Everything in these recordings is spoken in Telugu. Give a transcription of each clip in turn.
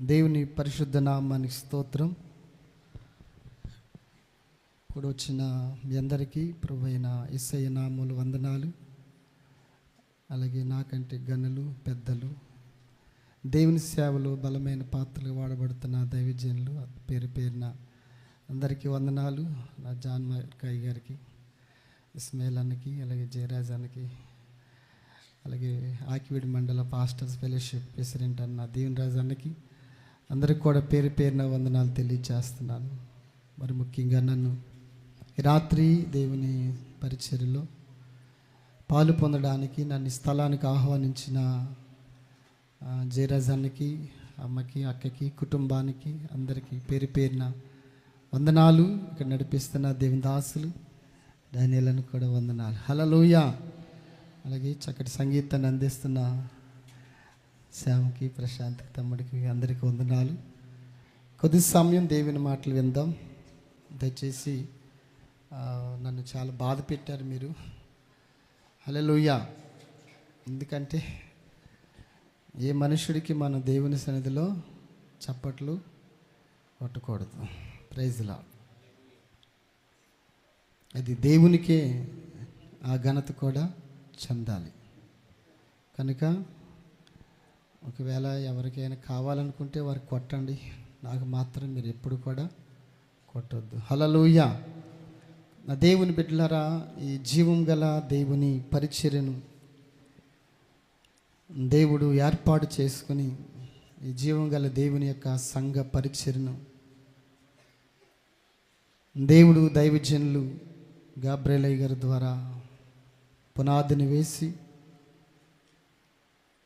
దేవుని పరిశుద్ధ నామానికి స్తోత్రం. ఇప్పుడు వచ్చిన మీ అందరికీ ప్రభువైన ఇసయ్య నామూలు వందనాలు. అలాగే నాకంటే గనులు పెద్దలు దేవుని సేవలో బలమైన పాత్రలు వాడబడుతున్న దైవజనులు పేరు పేరున అందరికీ వందనాలు. నా జాన్ మకాయ్ గారికి ఇస్మాయిల్ అన్నకి అలాగే జయరాజ్ అన్నకి అలాగే ఆకివీడి మండల పాస్టర్స్ ఫెలోషిప్ ప్రెసిడెంట్ అన్న దీవెన్ రాజు అన్నకి అందరికి కూడా పేరు పేరున వందనాలు తెలియజేస్తున్నాను మరి ముఖ్యంగా నన్ను రాత్రి దేవుని పరిచర్లో పాలు పొందడానికి నన్ను స్థలానికి ఆహ్వానించిన జయరాజానికి జయరాజ్ అన్నకి అమ్మకి అక్కకి కుటుంబానికి అందరికీ పేరు పేరున వందనాలు. ఇక్కడ నడిపిస్తున్న దేవుని దాసులు డానియలను కూడా వందనాలు. హలలోయ అలాగే చక్కటి సంగీతాన్ని అందిస్తున్న శ్యామ్కి ప్రశాంత్కి తమ్ముడికి అందరికీ వందనాలు. కొద్ది సమయం దేవుని మాటలు విందాం. దయచేసి నన్ను చాలా బాధ పెట్టారు మీరు. హలలోయ ఎందుకంటే ఏ మనుషుడికి మన దేవుని సన్నిధిలో చప్పట్లు కొట్టకూడదు. ప్రైజ్లా అది దేవునికే ఆ ఘనత కూడా చెందాలి. కనుక ఒకవేళ ఎవరికైనా కావాలనుకుంటే వారు కొట్టండి. నాకు మాత్రం మీరు ఎప్పుడు కూడా కొట్టొద్దు. హలలుయ నా దేవుని బిడ్డలరా ఈ జీవం గల దేవుని పరిచర్యను దేవుడు ఏర్పాటు చేసుకుని ఈ జీవం గల దేవుని యొక్క సంఘ పరిచర్ను దేవుడు దైవజనులు గాబ్రేలయ్య గారి ద్వారా పునాదిని వేసి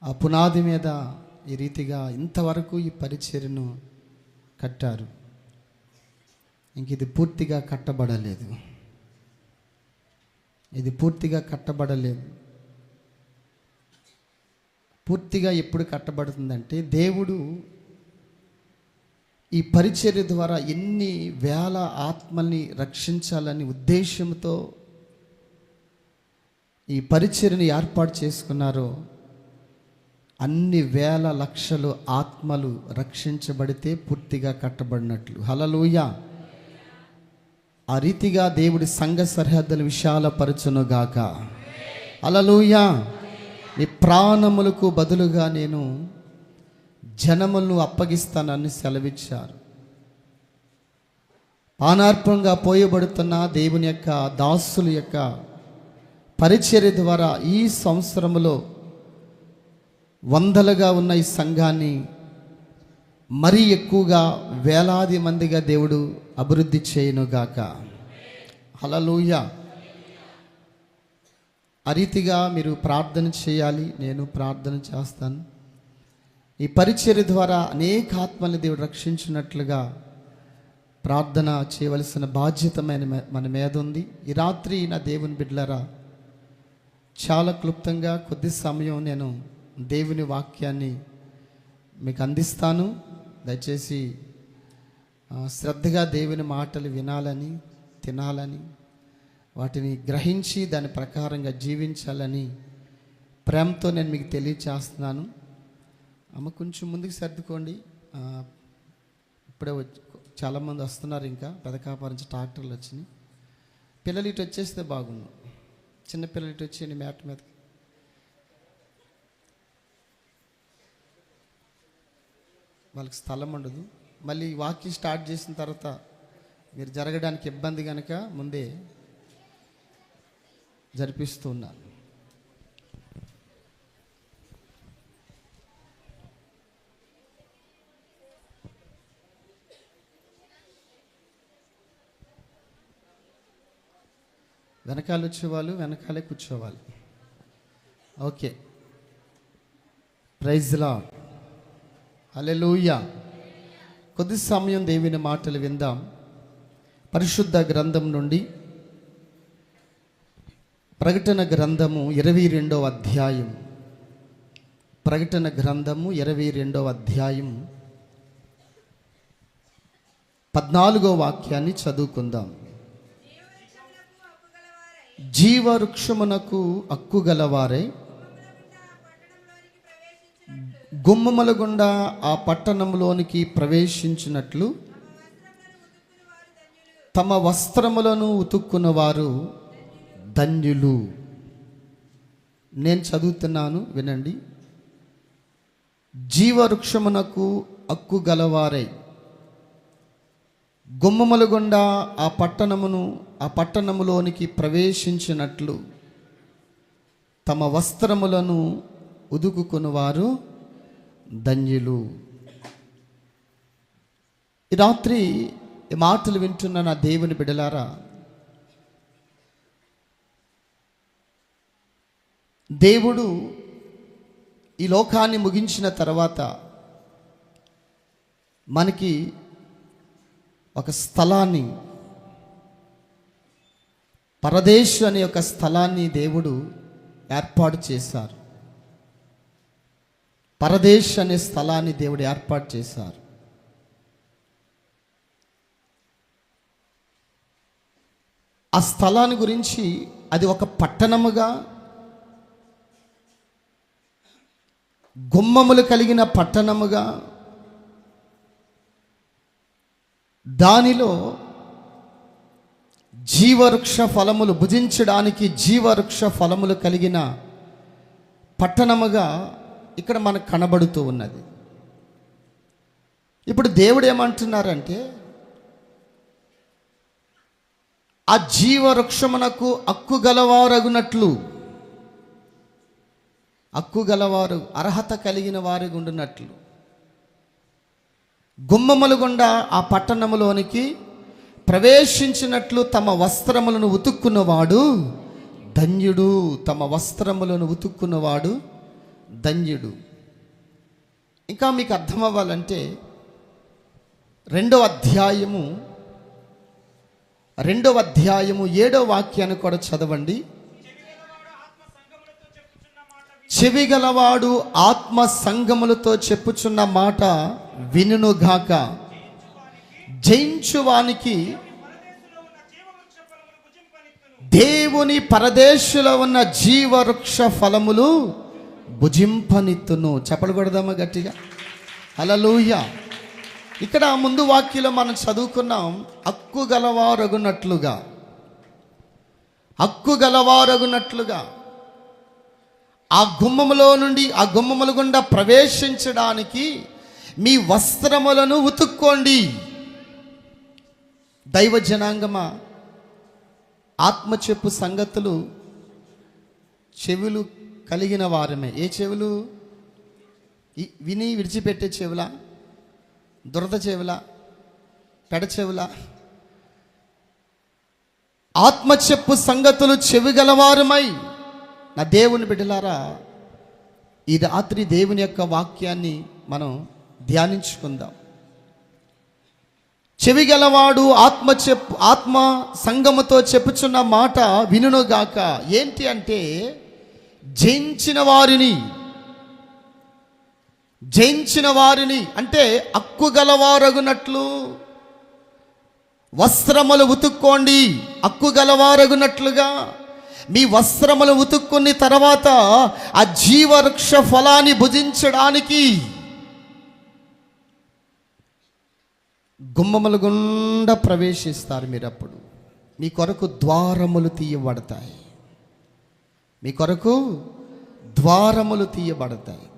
ఆ పునాది మీద ఈ రీతిగా ఇంతవరకు ఈ పరిచర్ను కట్టారు. ఇంక ఇది పూర్తిగా కట్టబడలేదు. ఇది పూర్తిగా కట్టబడలేదు. పూర్తిగా ఎప్పుడు కట్టబడుతుందంటే దేవుడు ఈ పరిచర్య ద్వారా ఎన్ని వేల ఆత్మల్ని రక్షించాలని ఉద్దేశంతో ఈ పరిచర్ని ఏర్పాటు చేసుకున్నారో అన్ని వేల లక్షలు ఆత్మలు రక్షించబడితే పూర్తిగా కట్టబడినట్లు. హలలోయ ఆ రీతిగా దేవుడి సంఘ సరిహద్దులు విశాలపరచునుగాక. అలలోయ నీ ప్రాణములకు బదులుగా నేను జనములను అప్పగిస్తానని సెలవిచ్చారు. పానార్పంగా పోయబడుతున్న దేవుని యొక్క దాసుల యొక్క పరిచర్య ద్వారా ఈ సంవత్సరములో వందలుగా ఉన్న ఈ సంఘాన్ని మరీ ఎక్కువగా వేలాది మందిగా దేవుడు అభివృద్ధి చేయనుగాక. హలలోయ ఆ రీతిగా మీరు ప్రార్థన చేయాలి నేను ప్రార్థన చేస్తాను. ఈ పరిచర్య ద్వారా అనేక ఆత్మల్ని దేవుడు రక్షించినట్లుగా ప్రార్థన చేయవలసిన బాధ్యతమైన మన మీద ఉంది. ఈ రాత్రి నా దేవుని బిడ్డలరా చాలా క్లుప్తంగా కొద్ది సమయం నేను దేవుని వాక్యాన్ని మీకు అందిస్తాను. దయచేసి శ్రద్ధగా దేవుని మాటలు వినాలని తినాలని వాటిని గ్రహించి దాని ప్రకారంగా జీవించాలని ప్రేమతో నేను మీకు తెలియచేస్తున్నాను. అమ్మ కొంచెం ముందుకు సర్దుకోండి. ఇప్పుడే వచ్చి చాలామంది వస్తున్నారు ఇంకా పెదకాపా ట్రాక్టర్లు వచ్చినాయి. పిల్లలు ఇటు వచ్చేస్తే బాగుండు. చిన్న పిల్లలు ఇటు వచ్చేయండి మ్యాట్ మీదకి వాళ్ళకి స్థలం ఉండదు. మళ్ళీ వాకింగ్ స్టార్ట్ చేసిన తర్వాత మీరు జరగడానికి ఇబ్బంది కనుక ముందే జరిపిస్తూ ఉన్నాను వెనకాల వచ్చేవాళ్ళు వెనకాలే కూర్చోవాలి. ఓకే. ప్రైజ్లా అలెలూయ కొద్ది సమయం దేవుని మాటలు విందాం. పరిశుద్ధ గ్రంథం నుండి ప్రకటన గ్రంథము ఇరవై రెండవ అధ్యాయం. ప్రకటన గ్రంథము ఇరవై రెండవ అధ్యాయం. పద్నాలుగో వాక్యాన్ని చదువుకుందాం. జీవవృక్షమునకు హక్కు గలవారై గుమ్మముల గుండా ఆ పట్టణంలోనికి ప్రవేశించినట్లు తమ వస్త్రములను ఉతుక్కున్నవారు ధన్యులు. నేను చదువుతున్నాను వినండి. జీవవృక్షమునకు హక్కు గలవారై. గుమ్మముల గుండా ఆ పట్టణమును ఆ పట్టణములోనికి ప్రవేశించినట్లు తమ వస్త్రములను ఉదుకుకుని వారు ధన్యులు. ఈ రాత్రి ఈ మాటలు వింటున్న నా దేవుని బిడలారా దేవుడు ఈ లోకాన్ని ముగించిన తర్వాత మనకి ఒక స్థలాన్ని పరదేశ్ అనే ఒక స్థలాన్ని దేవుడు ఏర్పాటు చేశారు. పరదేశ్ అనే స్థలాన్ని దేవుడు ఏర్పాటు చేశారు. ఆ స్థలాన్ని గురించి అది ఒక పట్టణముగా గుమ్మములు కలిగిన పట్టణముగా దానిలో జీవవృక్ష ఫలములు భుజించడానికి జీవవృక్ష ఫలములు కలిగిన పట్టణముగా ఇక్కడ మనకు కనబడుతూ ఉన్నది. ఇప్పుడు దేవుడు ఏమంటున్నారంటే ఆ జీవవృక్షమునకు హక్కు గలవారగునట్లు హక్కు గలవారు అర్హత కలిగిన వారి ఉండినట్లు గుమ్మములు గుండా ఆ పట్టణములోనికి ప్రవేశించినట్లు తమ వస్త్రములను ఉతుక్కున్నవాడు ధన్యుడు. తమ వస్త్రములను ఉతుక్కున్నవాడు ధన్యుడు. ఇంకా మీకు అర్థం అవ్వాలంటే రెండో అధ్యాయము రెండవ అధ్యాయము ఏడో వాక్యాన్ని కూడా చదవండి. చెవిగలవాడు ఆత్మ సంగములతో చెప్పుచున్న మాట వినుగాక జయించువానికి దేవుని పరదేశులో ఉన్న జీవవృక్ష ఫలములు భుజింపనిత్తును. చెప్పలు కొడదామా గట్టిగా? అలలోయ ఇక్కడ ముందు వాక్యలో మనం చదువుకున్నాం హక్కు గలవారగునట్లుగా. హక్కు గలవారగునట్లుగా. ఆ గుమ్మములో నుండి ఆ గుమ్మముల గుండా ప్రవేశించడానికి మీ వస్త్రములను ఉతుక్కోండి. దైవ జనాంగమా ఆత్మ చెప్పు సంగతులు చెవులు కలిగిన వారమే. ఏ చెవులు? విని విడిచిపెట్టే చెవుల? దురద చెవుల? పెడ చెవుల? ఆత్మ చెప్పు సంగతులు చెవిగలవారమై. నా దేవుని బిడ్డలారా ఈ రాత్రి దేవుని యొక్క వాక్యాన్ని మనం ధ్యానించుకుందాం. చెవిగలవాడు ఆత్మ చెప్పు ఆత్మ సంగముతో చెప్పుచున్న మాట వినుగాక ఏంటి అంటే జయించిన వారిని జయించిన వారిని అంటే హక్కు గలవారగునట్లు. వస్త్రములు ఉతుక్కోండి హక్కు గలవారగునట్లుగా. మీ వస్త్రములు ఉతుక్కుని తర్వాత ఆ జీవవృక్ష ఫలాన్ని భుజించడానికి గుమ్మముల గుండా ప్రవేశిస్తారు మీరు అప్పుడు మీ కొరకు ద్వారములు తీయబడతాయి. మీ కొరకు ద్వారములు తీయబడతాయి.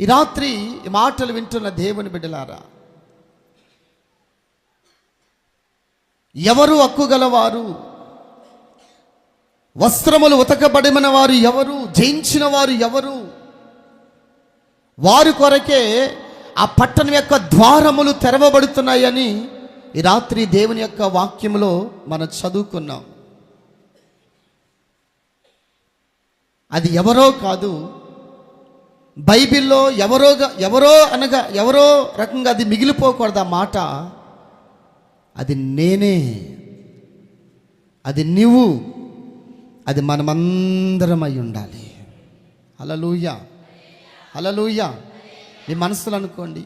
ఈ రాత్రి ఈ మాటలు వింటున్న దేవుని బిడ్డలారా ఎవరు హక్కుగలవారు? వస్త్రములు ఉతకబడిన వారు ఎవరు? జయించిన వారు ఎవరు? వారి కొరకే ఆ పట్టణం యొక్క ద్వారములు తెరవబడుతున్నాయని ఈ రాత్రి దేవుని యొక్క వాక్యములో మనం చదువుకున్నాం. అది ఎవరో కాదు. బైబిల్లో ఎవరోగా ఎవరో అనగా ఎవరో రకంగా అది మిగిలిపోకూడదు ఆ మాట. అది నేనే. అది నీవు. అది మనమందరం అయి ఉండాలి. అలలుయ అలలుయ మీ మనసులు అనుకోండి.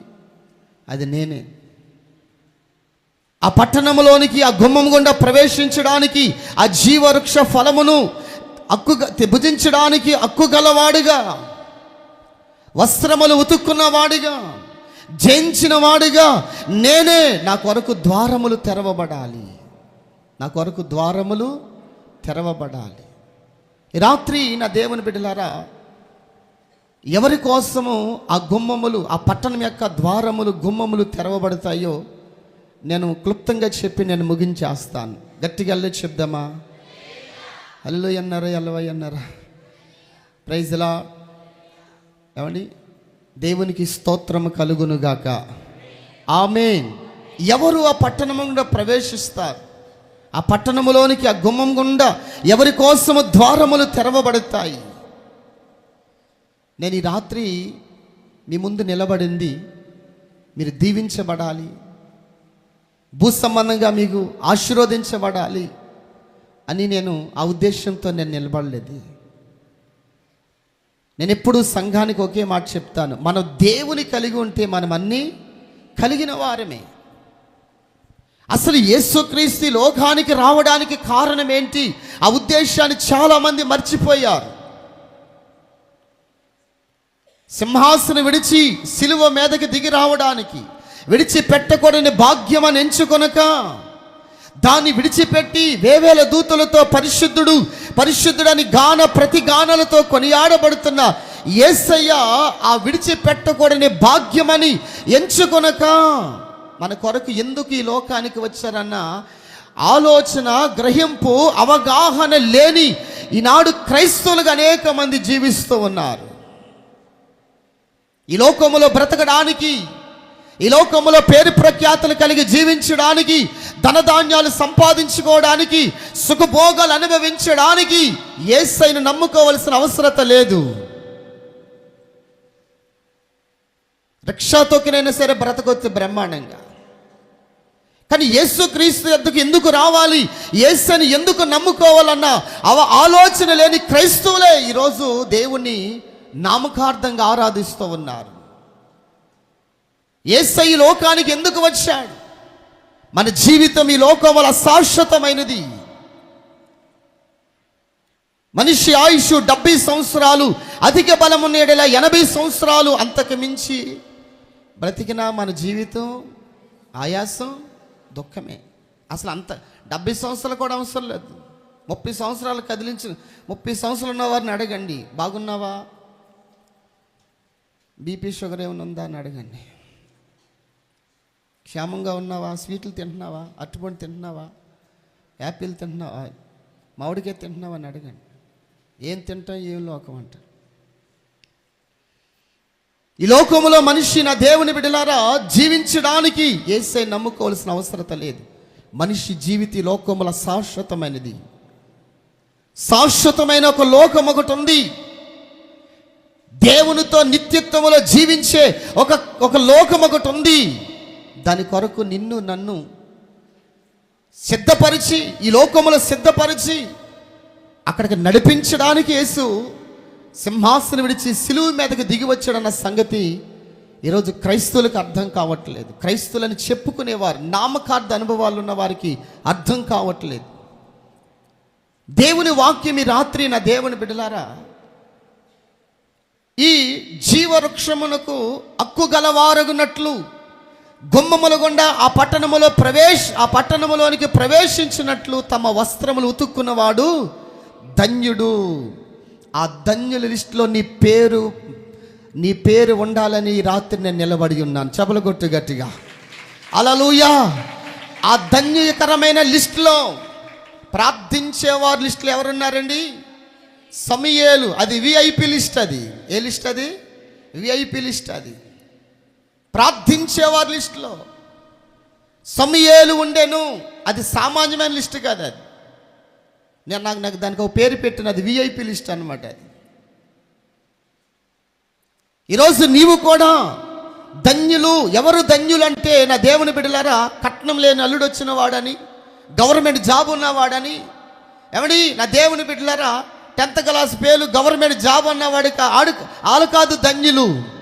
అది నేనే. ఆ పట్టణంలోనికి ఆ గుమ్మం గుండా ప్రవేశించడానికి ఆ జీవవృక్ష ఫలమును అక్కు భుజించడానికి అక్కు గలవాడుగా వస్త్రములు ఉతుక్కున్న వాడిగా జయించిన వాడిగా నేనే నా కొరకు ద్వారములు తెరవబడాలి. నా కొరకు ద్వారములు తెరవబడాలి. రాత్రి నా దేవుని బిడ్డలారా ఎవరి కోసము ఆ గుమ్మములు ఆ పట్టణం యొక్క ద్వారములు గుమ్మములు తెరవబడతాయో నేను క్లుప్తంగా చెప్పి నేను ముగించేస్తాను. గట్టిగా అల్లే చెప్దామా? అల్లు అన్నారా ఎల్లవై అన్నారా? ప్రైజ్లా ఏమండి? దేవునికి స్తోత్రము కలుగునుగాక ఆమె ఎవరు ఆ పట్టణము గుండా ప్రవేశిస్తారు? ఆ పట్టణములోనికి ఆ గుమ్మం గుండా ఎవరి కోసము ద్వారములు తెరవబడతాయి? నేను ఈ రాత్రి మీ ముందు నిలబడింది మీరు దీవించబడాలి భూ సంబంధంగా మీకు ఆశీర్వదించబడాలి అని నేను ఆ ఉద్దేశంతో నేను నిలబడలేదు. నేను ఎప్పుడూ సంఘానికి ఒకే మాట చెప్తాను. మనం దేవుని కలిగి ఉంటే మనం అన్నీ కలిగిన వారమే. అసలు యేసుక్రీస్తు లోకానికి రావడానికి కారణం ఏంటి? ఆ ఉద్దేశాన్ని చాలామంది మర్చిపోయారు. సింహాసనం విడిచి సిలువ మీదకి దిగి రావడానికి విడిచి పెట్టకూడని భాగ్యం అని ఎంచుకొనక దాన్ని విడిచిపెట్టి వేవేల దూతలతో పరిశుద్ధుడు పరిశుద్ధుడని గాన ప్రతి గానాలతో కొనియాడబడుతున్న యేసయ్య ఆ విడిచిపెట్టకూడని భాగ్యమని ఎంచుకొనక మన కొరకు ఎందుకు ఈ లోకానికి వచ్చారన్న ఆలోచన గ్రహింపు అవగాహన లేని ఈనాడు క్రైస్తవులుగా అనేక మంది జీవిస్తూ ఉన్నారు. ఈ లోకములో బ్రతకడానికి ఈ లోకములో పేరు ప్రఖ్యాతులు కలిగి జీవించడానికి ధనధాన్యాలు సంపాదించుకోవడానికి సుఖభోగాలు అనుభవించడానికి ఏసైను నమ్ముకోవలసిన అవసరత లేదు. రిక్షా తొక్కినైనా సరే బ్రతకొచ్చు బ్రహ్మాండంగా. కానీ యేసు క్రీస్తు ఎందుకు ఎందుకు రావాలి? యేసుని ఎందుకు నమ్ముకోవాలన్న అవ ఆలోచన లేని క్రైస్తవులే ఈరోజు దేవుణ్ణి నామకార్థంగా ఆరాధిస్తూ ఉన్నారు. ఏసై లోకానికి ఎందుకు వచ్చాడు? మన జీవితం ఈ లోకం వల్ల శాశ్వతమైనది. మనిషి ఆయుష్ డెబ్బై సంవత్సరాలు అధిక బలం ఉండేలా ఎనభై సంవత్సరాలు అంతకు మించి బ్రతికిన మన జీవితం ఆయాసం దుఃఖమే. అసలు అంత డెబ్బై సంవత్సరాలు కూడా అవసరం లేదు. ముప్పై సంవత్సరాలు కదిలించి ముప్పై సంవత్సరాలు ఉన్న వారిని అడగండి. బాగున్నావా? బీపీ షుగర్ ఏమైనా ఉందా అని అడగండి. క్షేమంగా ఉన్నావా? స్వీట్లు తింటున్నావా? అట్టుపండు తింటున్నావా? యాపిల్ తింటున్నావా? మామిడికాయ తింటున్నావా అని అడగండి. ఏం తింటాం? ఏం లోకం అంటారు ఈ లోకములో మనిషి నా దేవుని బిడ్డలారా జీవించడానికి ఏసై నమ్ముకోవాల్సిన అవసరత లేదు. మనిషి జీవిత లోకముల శాశ్వతమైనది. శాశ్వతమైన ఒక లోకం ఒకటి ఉంది. దేవునితో నిత్యత్వములో జీవించే ఒక ఒక లోకం ఒకటి ఉంది. దాని కొరకు నిన్ను నన్ను సిద్ధపరిచి ఈ లోకములో సిద్ధపరిచి అక్కడికి నడిపించడానికి యేసు సింహాసనం విడిచి సిలువు మీదకి దిగి వచ్చాడన్న సంగతి ఈరోజు క్రైస్తవులకు అర్థం కావట్లేదు. క్రైస్తవులని చెప్పుకునేవారు నామకార్థ అనుభవాలు ఉన్న వారికి అర్థం కావట్లేదు. దేవుని వాక్యం ఈ రాత్రి నా దేవుని బిడ్డలారా ఈ జీవవృక్షమునకు హక్కు గలవారగునట్లు గుమ్మముల గుండా ఆ పట్టణములో ప్రవేశ ఆ పట్టణములోనికి ప్రవేశించినట్లు తమ వస్త్రములు ఉతుక్కున్నవాడు ధన్యుడు. ఆ ధన్యుల లిస్టులో నీ పేరు నీ పేరు ఉండాలని ఈ రాత్రి నేను నిలబడి ఉన్నాను. చెబలగొట్టు గట్టిగా. అలలుయా ఆ ధన్యకరమైన లిస్టులో ప్రార్థించేవారు లిస్టులో ఎవరున్నారండి? సమయేలు. అది విఐపి లిస్ట్ అది. ఏ లిస్ట్ అది? విఐపి లిస్ట్ అది. ప్రార్థించేవారి లిస్టులో. సమయేలు ఉండేను. అది సామాన్యమైన లిస్ట్ కాదు అది. నేను నాకు నాకు దానికి ఒక పేరు పెట్టిన అది విఐపి లిస్ట్ అనమాట అది. ఈరోజు నీవు కూడా ధన్యులు. ఎవరు ధన్యులు అంటే నా దేవుని బిడ్డలారా కట్నం లేని అల్లుడు వచ్చిన వాడని గవర్నమెంట్ జాబ్ ఉన్నవాడని ఏమడి నా దేవుని బిడ్డలారా tenth class fail government job అన్నవాడి ఆడు ఆలు కాదు ధన్యులు.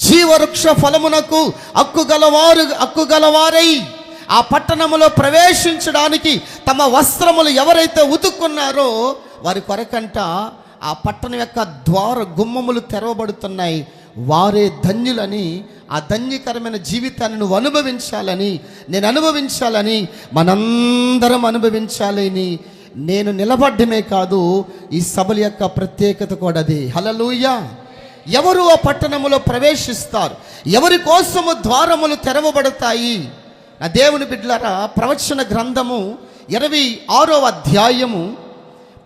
జీవవృక్ష ఫలమునకు అక్కుగలవారు అక్కుగలవారై ఆ పట్టణములో ప్రవేశించడానికి తమ వస్త్రములు ఎవరైతే ఉతుక్కున్నారో వారి కొరకంట ఆ పట్టణం యొక్క ద్వార గుమ్మములు తెరవబడుతున్నాయి. వారే ధన్యులని ఆ ధన్యకరమైన జీవితాన్ని నువ్వు అనుభవించాలని నేను అనుభవించాలని మనందరం అనుభవించాలని నేను నిలబడ్డమే కాదు ఈ సభల యొక్క ప్రత్యేకత కూడా అది. హలలుయ్యా ఎవరు ఆ పట్టణములో ప్రవేశిస్తారు? ఎవరి కోసము ద్వారములు తెరవబడతాయి? నా దేవుని బిడ్డలారా ప్రవచన గ్రంథము ఇరవై ఆరో అధ్యాయము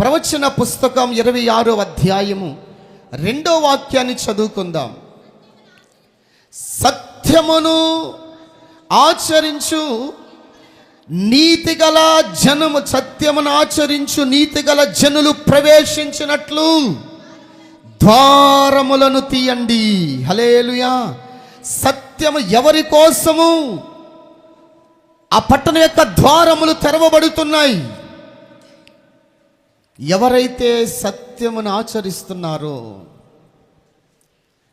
ప్రవచన పుస్తకం ఇరవై ఆరో అధ్యాయము రెండో వాక్యాన్ని చదువుకుందాం. సత్యమును ఆచరించు నీతిగల జనము సత్యమును ఆచరించు నీతిగల జనులు ప్రవేశించినట్లు. ద్వారములను తీయండి. హలేలుయా సత్యము ఎవరి కోసము? ఆ పట్టణం యొక్క ద్వారములు తెరవబడుతున్నాయి. ఎవరైతే సత్యమును ఆచరిస్తున్నారో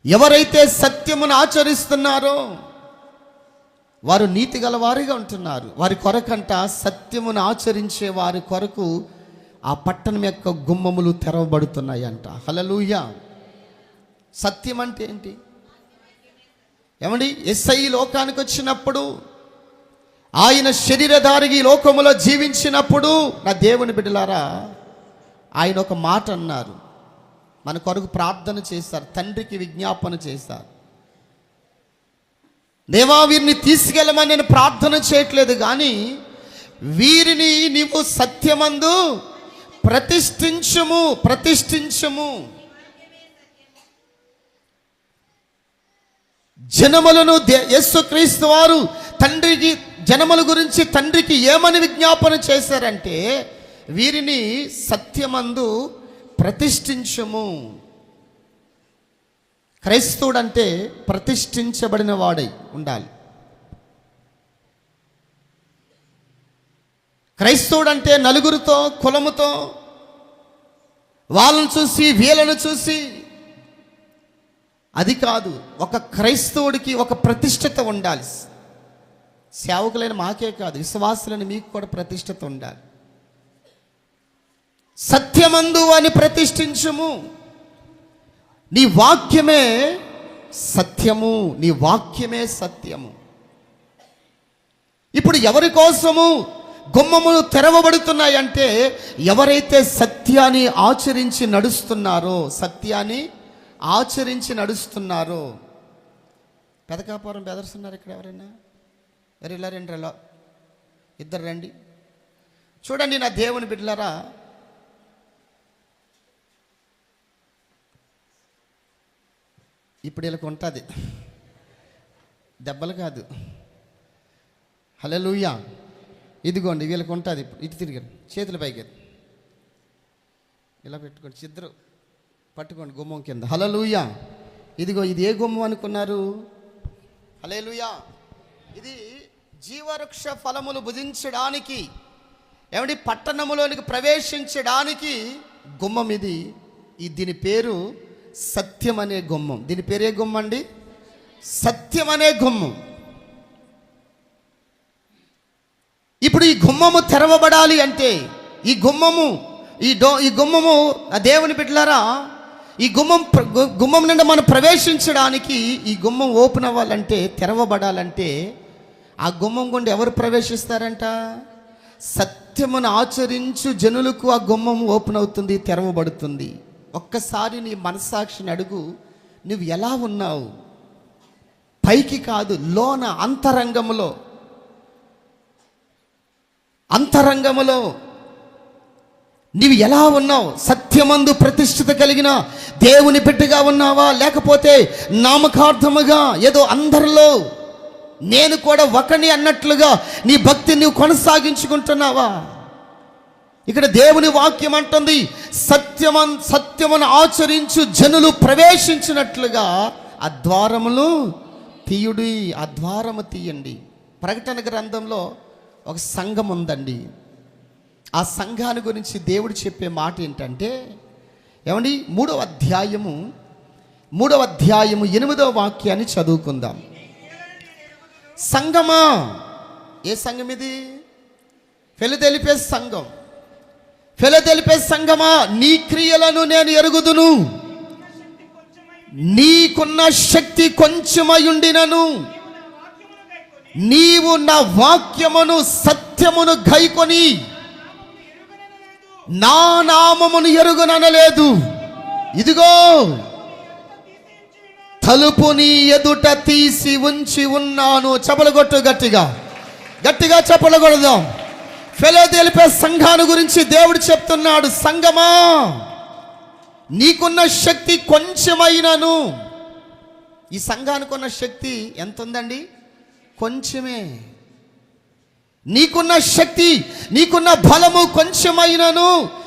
ఎవరైతే సత్యమును ఆచరిస్తున్నారో వారు నీతి గలవారిగా ఉంటున్నారు. వారి కొరకంట సత్యమును ఆచరించే వారి కొరకు ఆ పట్టణం యొక్క గుమ్మములు తెరవబడుతున్నాయి అంట హలలుయ సత్యం అంటే ఏంటి? ఏమండి? ఎస్ఐ లోకానికి వచ్చినప్పుడు ఆయన శరీరధారిగి లోకములో జీవించినప్పుడు నా దేవుని బిడ్డలారా ఆయన ఒక మాట అన్నారు. మన కొరకు ప్రార్థన చేస్తారు తండ్రికి విజ్ఞాపన చేస్తారు దేవా వీరిని తీసుకెళ్ళమని నేను ప్రార్థన చేయట్లేదు కానీ వీరిని నీవు సత్యమందు ప్రతిష్ఠించము ప్రతిష్ఠించము. జనములను దే- యేసుక్రీస్తు వారు తండ్రికి జనముల గురించి తండ్రికి ఏమని విజ్ఞాపన చేశారంటే వీరిని సత్యమందు ప్రతిష్ఠించము. క్రైస్తవుడంటే ప్రతిష్ఠించబడిన వాడై ఉండాలి. క్రైస్తవుడంటే నలుగురితో కులముతో వాళ్ళను చూసి వీళ్ళను చూసి. అది కాదు ఒక క్రైస్తవుడికి ఒక ప్రతిష్టత ఉండాలి. సేవకులైన మాకే కాదు విశ్వాసులైన మీకు కూడా ప్రతిష్టత ఉండాలి. సత్యమందు అని ప్రతిష్ఠించము. నీ వాక్యమే సత్యము నీ వాక్యమే సత్యము. ఇప్పుడు ఎవరి కోసము గుమ్మములు తెరవబడుతున్నాయంటే ఎవరైతే సత్యాన్ని ఆచరించి నడుస్తున్నారో సత్యాన్ని ఆచరించి నడుస్తున్నారో పెదకాపురం బెదర్స్తున్నారు ఇక్కడ ఎవరైనా? వెళ్ళారు? ఇలా రెండు ఎలా ఇద్దరు రండి. చూడండి నా దేవుని బిడ్డలారా. ఇప్పుడు వీళ్ళకి ఉంటుంది. దెబ్బలు కాదు. హలో ఇదిగోండి వీళ్ళకి ఉంటుంది ఇప్పుడు. ఇటు తిరిగారు చేతుల పైకి ఇలా పెట్టుకోండి. ఇద్దరు పట్టుకోండి గుమ్మం కింద. హలలుయా ఇదిగో ఇది ఏ గుమ్మం అనుకున్నారు? హలేలుయా ఇది జీవవృక్ష ఫలములు భుజించడానికి ఏమండి పట్టణములోనికి ప్రవేశించడానికి గుమ్మం ఇది. ఈ దీని పేరు సత్యం అనే గుమ్మం. దీని పేరు ఏ గుమ్మం అండి? సత్యం అనే గుమ్మం. ఇప్పుడు ఈ గుమ్మము తెరవబడాలి అంటే ఈ గుమ్మము ఈ డో ఈ గుమ్మము ఆ దేవుని బిడ్డలారా ఈ గుమ్మం గు- గుమ్మం నిండా మనం ప్రవేశించడానికి ఈ గుమ్మం ఓపెన్ అవ్వాలంటే తెరవబడాలంటే ఆ గుమ్మం గుండా ఎవరు ప్రవేశిస్తారంట? సత్యమును ఆచరించు జనులకు ఆ గుమ్మం ఓపెన్ అవుతుంది తెరవబడుతుంది. ఒక్కసారి నీ మనస్సాక్షిని అడుగు నువ్వు ఎలా ఉన్నావు? పైకి కాదు లోన అంతరంగములో అంతరంగములో నీవు ఎలా ఉన్నావు? సత్యమందు ప్రతిష్ఠిత కలిగిన దేవుని బిడ్డగా ఉన్నావా? లేకపోతే నామకార్థముగా ఏదో అందరిలో నేను కూడా ఒకని అన్నట్లుగా నీ భక్తి నీవు కొనసాగించుకుంటున్నావా? ఇక్కడ దేవుని వాక్యం అంటుంది సత్యమన్ సత్యమును ఆచరించు జనులు ప్రవేశించినట్లుగా ఆ ద్వారములు తీయుడి ఆ ద్వారము తీయండి. ప్రకటన గ్రంథంలో ఒక సంఘం ఉందండి. ఆ సంఘాన్ని గురించి దేవుడు చెప్పే మాట ఏంటంటే ఏమండి? మూడవ అధ్యాయము మూడవ అధ్యాయము ఎనిమిదవ వాక్యాన్ని చదువుకుందాం. సంఘమా? ఏ సంఘం ఇది? తెలిపే సంఘం. తెలిపే సంగమా నీ క్రియలను నేను ఎరుగుదును. నీకున్న శక్తి కొంచెమై ఉండినను. నీవు నా వాక్యమును సత్యమును గైకొని నా నామమును ఎరుగుననలేదు. ఇదిగో తలుపు నీ ఎదుట తీసి ఉంచి ఉన్నాను. చపలగొట్టు గట్టిగా. గట్టిగా చెప్పలగొడదాం ఫెలో తెలిపే సంఘాన్ని గురించి దేవుడు చెప్తున్నాడు సంఘమా నీకున్న శక్తి కొంచెమైనను. ఈ సంఘానికి ఉన్న శక్తి ఎంత ఉందండి కొంచెమే. నీకున్న శక్తి నీకున్న బలము కొంచెమైనను.